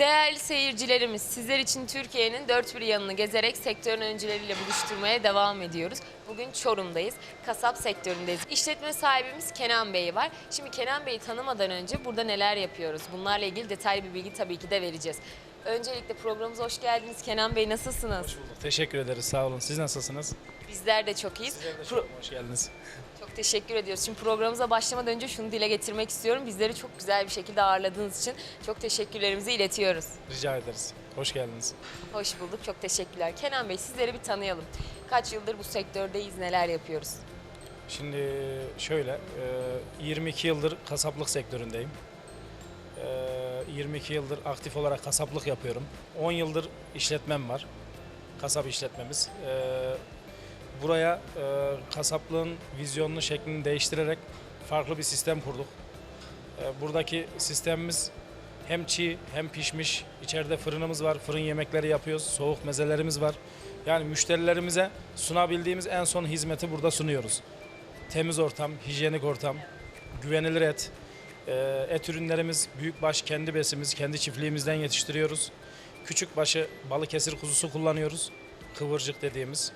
Değerli seyircilerimiz, sizler için Türkiye'nin dört bir yanını gezerek sektörün öncüleriyle buluşturmaya devam ediyoruz. Bugün Çorum'dayız, kasap sektöründeyiz. İşletme sahibimiz Kenan Bey var. Şimdi Kenan Bey'i tanımadan önce burada neler yapıyoruz? Bunlarla ilgili detaylı bir bilgi tabii ki de vereceğiz. Öncelikle programımıza hoş geldiniz. Kenan Bey nasılsınız? Hoş bulduk. Teşekkür ederiz. Sağ olun. Siz nasılsınız? Bizler de çok iyiyiz. Sizler de çok hoş geldiniz. Çok teşekkür ediyoruz. Şimdi programımıza başlamadan önce şunu dile getirmek istiyorum. Bizleri çok güzel bir şekilde ağırladığınız için çok teşekkürlerimizi iletiyoruz. Rica ederiz. Hoş geldiniz. Hoş bulduk. Çok teşekkürler. Kenan Bey sizleri bir tanıyalım. Kaç yıldır bu sektördeyiz, neler yapıyoruz? Şimdi şöyle, e, 22 yıldır kasaplık sektöründeyim. E, 22 yıldır aktif olarak kasaplık yapıyorum. 10 yıldır işletmem var. Kasap işletmemiz. E, Buraya e, kasaplığın vizyonunu, şeklini değiştirerek farklı bir sistem kurduk. E, Buradaki sistemimiz hem çiğ hem pişmiş. İçeride fırınımız var. Fırın yemekleri yapıyoruz. Soğuk mezelerimiz var. Yani müşterilerimize sunabildiğimiz en son hizmeti burada sunuyoruz. Temiz ortam, hijyenik ortam, güvenilir et. E, Et ürünlerimiz büyükbaş kendi besimiz, kendi çiftliğimizden yetiştiriyoruz. Küçükbaşı Balıkesir kuzusu kullanıyoruz. Kıvırcık dediğimiz.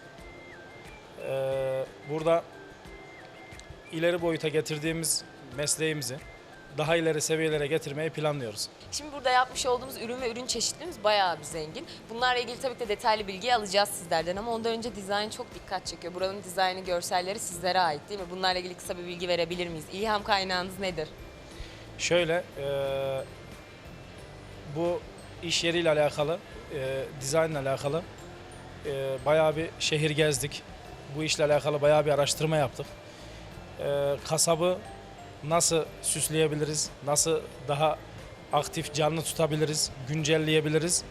E, Burada ileri boyuta getirdiğimiz mesleğimizi daha ileri seviyelere getirmeyi planlıyoruz. Şimdi burada yapmış olduğumuz ürün ve ürün çeşitliliğimiz bayağı bir zengin. Bunlarla ilgili tabii ki de detaylı bilgi alacağız sizlerden ama ondan önce dizayn çok dikkat çekiyor. Buranın dizaynı, görselleri sizlere ait değil mi? Bunlarla ilgili kısa bir bilgi verebilir miyiz? İlham kaynağınız nedir? Şöyle, e, bu iş yeriyle alakalı, e, dizaynla alakalı e, bayağı bir şehir gezdik. Bu işle alakalı bayağı bir araştırma yaptık. E, kasabı nasıl süsleyebiliriz, nasıl daha aktif, canlı tutabiliriz, güncelleyebiliriz.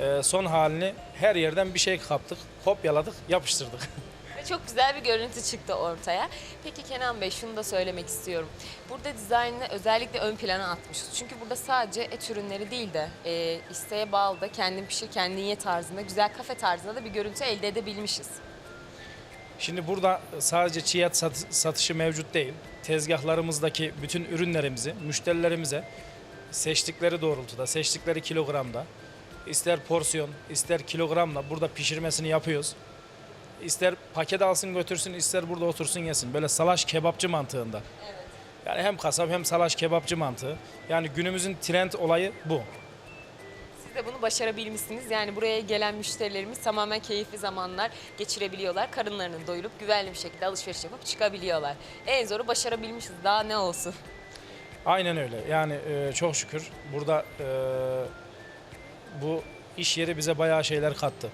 E, son halini her yerden bir şey kaptık, kopyaladık, yapıştırdık. Ve çok güzel bir görüntü çıktı ortaya. Peki Kenan Bey şunu da söylemek istiyorum. Burada dizaynını özellikle ön plana atmışız. Çünkü burada sadece et ürünleri değil de e, isteğe bağlı da kendin pişir kendin ye tarzında güzel kafe tarzında da bir görüntü elde edebilmişiz. Şimdi burada sadece çiğ et sat- satışı mevcut değil. Tezgahlarımızdaki bütün ürünlerimizi müşterilerimize seçtikleri doğrultuda, seçtikleri kilogramda, ister porsiyon, ister kilogramla burada pişirmesini yapıyoruz. İster paket alsın götürsün, ister burada otursun yesin. Böyle salaş kebapçı mantığında. Yani hem kasap hem salaş kebapçı mantığı. Yani günümüzün trend olayı bu. Siz de bunu başarabilmişsiniz. Yani buraya gelen müşterilerimiz tamamen keyifli zamanlar geçirebiliyorlar. Karınlarını doyurup güvenli bir şekilde alışveriş yapıp çıkabiliyorlar. En zoru başarabilmişiz. Daha ne olsun? Aynen öyle. Yani e, çok şükür burada e, bu iş yeri bize bayağı şeyler kattı.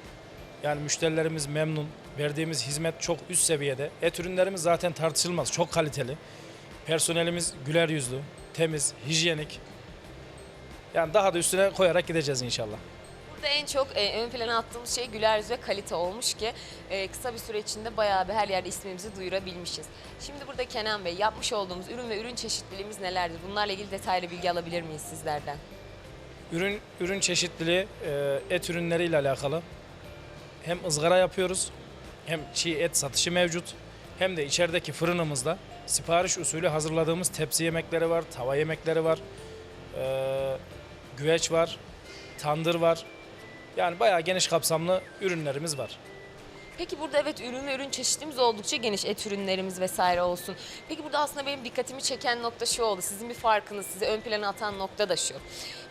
Yani müşterilerimiz memnun. Verdiğimiz hizmet çok üst seviyede. Et ürünlerimiz zaten tartışılmaz. Çok kaliteli. Personelimiz güler yüzlü, temiz, hijyenik. Yani daha da üstüne koyarak gideceğiz inşallah. Burada en çok e, ön plana attığımız şey güler yüz ve kalite olmuş ki e, kısa bir süre içinde bayağı bir her yerde ismimizi duyurabilmişiz. Şimdi burada Kenan Bey yapmış olduğumuz ürün ve ürün çeşitliliğimiz nelerdir? Bunlarla ilgili detaylı bilgi alabilir miyiz sizlerden? Ürün ürün çeşitliliği e, et ürünleriyle alakalı. Hem ızgara yapıyoruz, hem çiğ et satışı mevcut, hem de içerideki fırınımızda sipariş usulü hazırladığımız tepsi yemekleri var, tava yemekleri var, e, güveç var, tandır var. Yani bayağı geniş kapsamlı ürünlerimiz var. Peki burada evet ürün ve ürün çeşitliliğimiz oldukça geniş. Et ürünlerimiz vesaire olsun. Peki burada aslında benim dikkatimi çeken nokta şu oldu. Sizin bir farkınız, sizi ön plana atan nokta da şu.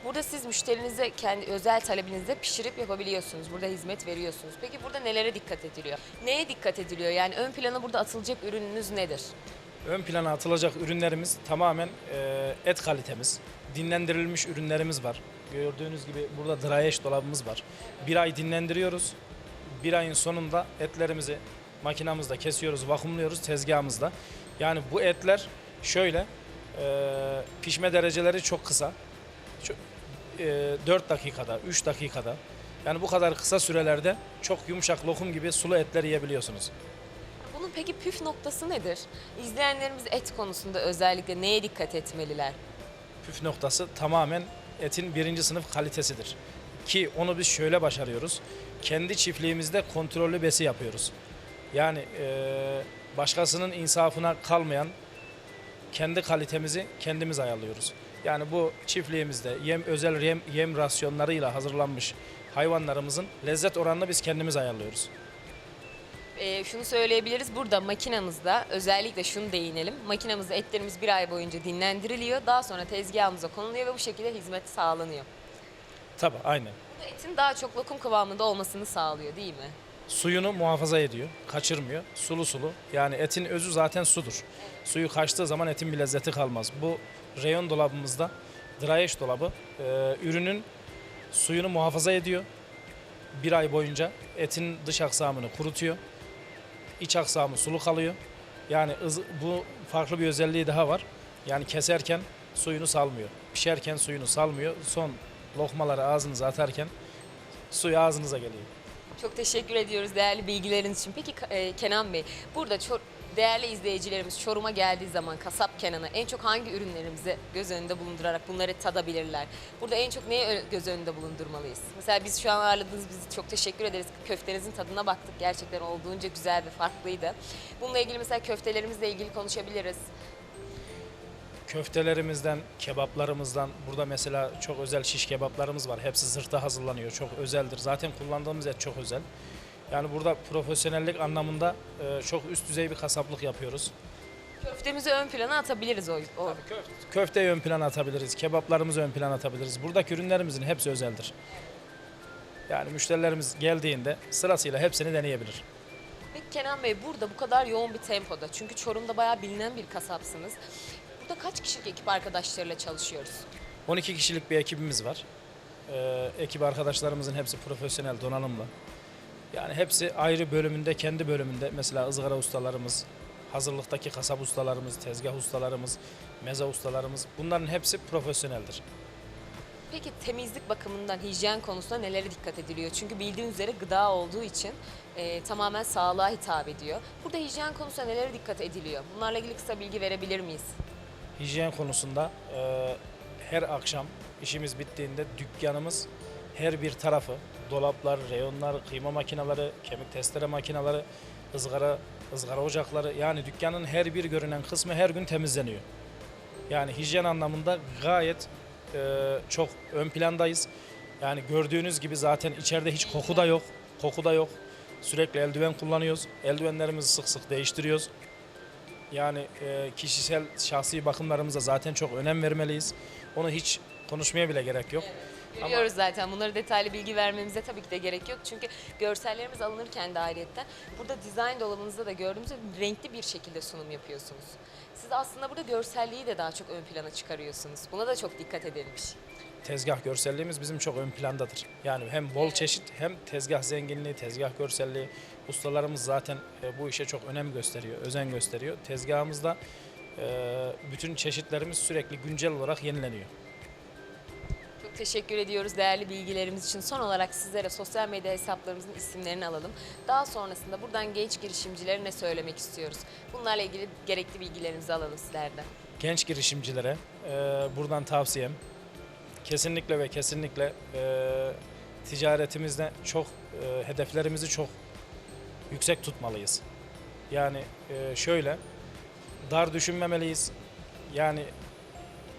Burada siz müşterinize kendi özel talebinizde pişirip yapabiliyorsunuz. Burada hizmet veriyorsunuz. Peki burada nelere dikkat ediliyor? Neye dikkat ediliyor? Yani ön plana burada atılacak ürününüz nedir? Ön plana atılacak ürünlerimiz tamamen e, et kalitemiz. Dinlendirilmiş ürünlerimiz var. Gördüğünüz gibi burada dry dolabımız var. Bir ay dinlendiriyoruz. Bir ayın sonunda etlerimizi makinamızda kesiyoruz, vakumluyoruz tezgahımızda. Yani bu etler şöyle e, pişme dereceleri çok kısa. Çok, e, 4 dakikada, 3 dakikada. Yani bu kadar kısa sürelerde çok yumuşak lokum gibi sulu etler yiyebiliyorsunuz. Bunun peki püf noktası nedir? İzleyenlerimiz et konusunda özellikle neye dikkat etmeliler? püf noktası tamamen etin birinci sınıf kalitesidir. Ki onu biz şöyle başarıyoruz. Kendi çiftliğimizde kontrollü besi yapıyoruz. Yani eee, başkasının insafına kalmayan kendi kalitemizi kendimiz ayarlıyoruz. Yani bu çiftliğimizde yem özel yem, yem rasyonlarıyla hazırlanmış hayvanlarımızın lezzet oranını biz kendimiz ayarlıyoruz. Ee, şunu söyleyebiliriz. Burada makinamızda özellikle şunu değinelim. Makinamızda etlerimiz bir ay boyunca dinlendiriliyor. Daha sonra tezgahımıza konuluyor ve bu şekilde hizmet sağlanıyor. Tabii aynen. Bu da etin daha çok lokum kıvamında olmasını sağlıyor değil mi? Suyunu muhafaza ediyor, kaçırmıyor. Sulu sulu. Yani etin özü zaten sudur. Suyu kaçtığı zaman etin bir lezzeti kalmaz. Bu reyon dolabımızda dry dolabı e, ürünün suyunu muhafaza ediyor. Bir ay boyunca etin dış aksamını kurutuyor. İç aksamı sulu kalıyor. Yani ız- bu farklı bir özelliği daha var. Yani keserken suyunu salmıyor. Pişerken suyunu salmıyor. Son lokmaları ağzınıza atarken suyu ağzınıza geliyor. Çok teşekkür ediyoruz değerli bilgileriniz için. Peki e, Kenan Bey, burada Çor- değerli izleyicilerimiz Çorum'a geldiği zaman kasap Kenan'a en çok hangi ürünlerimizi göz önünde bulundurarak bunları tadabilirler? Burada en çok neyi göz önünde bulundurmalıyız? Mesela biz şu an ağırladığınız bizi çok teşekkür ederiz. Köftenizin tadına baktık. Gerçekten olduğunca güzel ve farklıydı. Bununla ilgili mesela köftelerimizle ilgili konuşabiliriz. Köftelerimizden, kebaplarımızdan burada mesela çok özel şiş kebaplarımız var. Hepsi zırhta hazırlanıyor. Çok özeldir. Zaten kullandığımız et çok özel. Yani burada profesyonellik anlamında e, çok üst düzey bir kasaplık yapıyoruz. Köftemizi ön plana atabiliriz o, o. Köfteyi ön plana atabiliriz, kebaplarımızı ön plana atabiliriz. Buradaki ürünlerimizin hepsi özeldir. Yani müşterilerimiz geldiğinde sırasıyla hepsini deneyebilir. Peki Kenan Bey burada bu kadar yoğun bir tempoda çünkü Çorum'da bayağı bilinen bir kasapsınız. Burada kaç kişilik ekip arkadaşlarıyla çalışıyoruz? 12 kişilik bir ekibimiz var. Ee, ekip arkadaşlarımızın hepsi profesyonel donanımlı. Yani hepsi ayrı bölümünde, kendi bölümünde. Mesela ızgara ustalarımız, hazırlıktaki kasap ustalarımız, tezgah ustalarımız, meze ustalarımız. Bunların hepsi profesyoneldir. Peki temizlik bakımından hijyen konusunda nelere dikkat ediliyor? Çünkü bildiğiniz üzere gıda olduğu için e, tamamen sağlığa hitap ediyor. Burada hijyen konusunda nelere dikkat ediliyor? Bunlarla ilgili kısa bilgi verebilir miyiz? Hijyen konusunda e, her akşam işimiz bittiğinde dükkanımız her bir tarafı, dolaplar, reyonlar, kıyma makineleri, kemik testere makineleri, ızgara, ızgara ocakları yani dükkanın her bir görünen kısmı her gün temizleniyor. Yani hijyen anlamında gayet e, çok ön plandayız. Yani gördüğünüz gibi zaten içeride hiç koku da yok. Koku da yok. Sürekli eldiven kullanıyoruz. Eldivenlerimizi sık sık değiştiriyoruz. Yani e, kişisel şahsi bakımlarımıza zaten çok önem vermeliyiz. Onu hiç konuşmaya bile gerek yok. Görüyoruz zaten bunları detaylı bilgi vermemize tabii ki de gerek yok. Çünkü görsellerimiz alınırken de ayrıyetten burada dizayn dolabınızda da gördüğümüz gibi renkli bir şekilde sunum yapıyorsunuz. Siz aslında burada görselliği de daha çok ön plana çıkarıyorsunuz. Buna da çok dikkat edilmiş. Tezgah görselliğimiz bizim çok ön plandadır. Yani hem bol çeşit hem tezgah zenginliği, tezgah görselliği. Ustalarımız zaten e, bu işe çok önem gösteriyor, özen gösteriyor. Tezgahımızda e, bütün çeşitlerimiz sürekli güncel olarak yenileniyor. Çok teşekkür ediyoruz değerli bilgilerimiz için. Son olarak sizlere sosyal medya hesaplarımızın isimlerini alalım. Daha sonrasında buradan genç girişimcilere ne söylemek istiyoruz? Bunlarla ilgili gerekli bilgilerimizi alalım sizlerden. genç girişimcilere e, buradan tavsiyem kesinlikle ve kesinlikle e, ticaretimizde çok e, hedeflerimizi çok yüksek tutmalıyız. Yani e, şöyle dar düşünmemeliyiz. Yani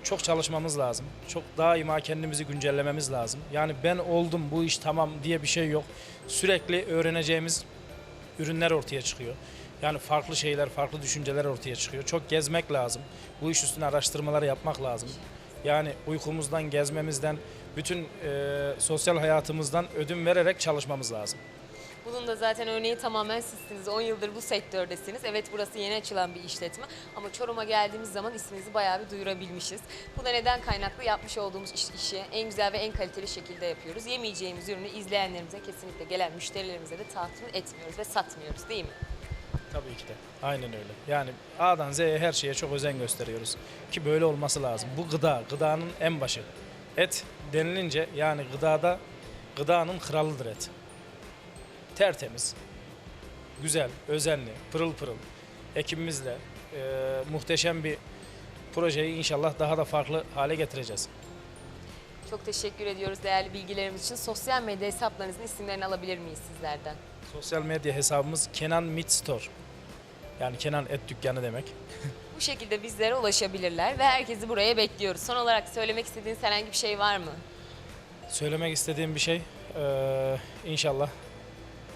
çok çalışmamız lazım. Çok daima kendimizi güncellememiz lazım. Yani ben oldum bu iş tamam diye bir şey yok. Sürekli öğreneceğimiz ürünler ortaya çıkıyor. Yani farklı şeyler, farklı düşünceler ortaya çıkıyor. Çok gezmek lazım. Bu iş üstüne araştırmalar yapmak lazım. Yani uykumuzdan, gezmemizden, bütün e, sosyal hayatımızdan ödün vererek çalışmamız lazım. Bunun da zaten örneği tamamen sizsiniz. 10 yıldır bu sektördesiniz. Evet burası yeni açılan bir işletme ama Çorum'a geldiğimiz zaman isminizi bayağı bir duyurabilmişiz. Bu da neden kaynaklı yapmış olduğumuz iş, işi en güzel ve en kaliteli şekilde yapıyoruz. Yemeyeceğimiz ürünü izleyenlerimize kesinlikle gelen müşterilerimize de tatmin etmiyoruz ve satmıyoruz değil mi? Tabii ki de. Aynen öyle. Yani A'dan Z'ye her şeye çok özen gösteriyoruz. Ki böyle olması lazım. Bu gıda, gıdanın en başı. Et denilince yani gıdada gıdanın kralıdır et. Tertemiz, güzel, özenli, pırıl pırıl ekibimizle e, muhteşem bir projeyi inşallah daha da farklı hale getireceğiz. Çok teşekkür ediyoruz değerli bilgilerimiz için. Sosyal medya hesaplarınızın isimlerini alabilir miyiz sizlerden? Sosyal medya hesabımız Kenan Meat Store. Yani Kenan Et Dükkanı demek. Bu şekilde bizlere ulaşabilirler ve herkesi buraya bekliyoruz. Son olarak söylemek istediğiniz herhangi bir şey var mı? Söylemek istediğim bir şey eee, inşallah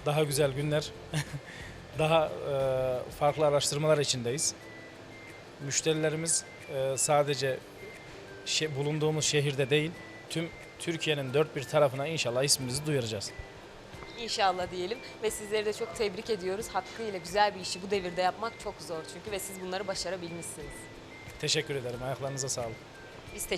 daha güzel günler, daha eee, farklı araştırmalar içindeyiz. Müşterilerimiz eee, sadece şe- bulunduğumuz şehirde değil, tüm Türkiye'nin dört bir tarafına inşallah ismimizi duyuracağız. İnşallah diyelim ve sizleri de çok tebrik ediyoruz. Hakkıyla güzel bir işi bu devirde yapmak çok zor çünkü ve siz bunları başarabilmişsiniz. Teşekkür ederim. Ayaklarınıza sağlık. Biz teşekkür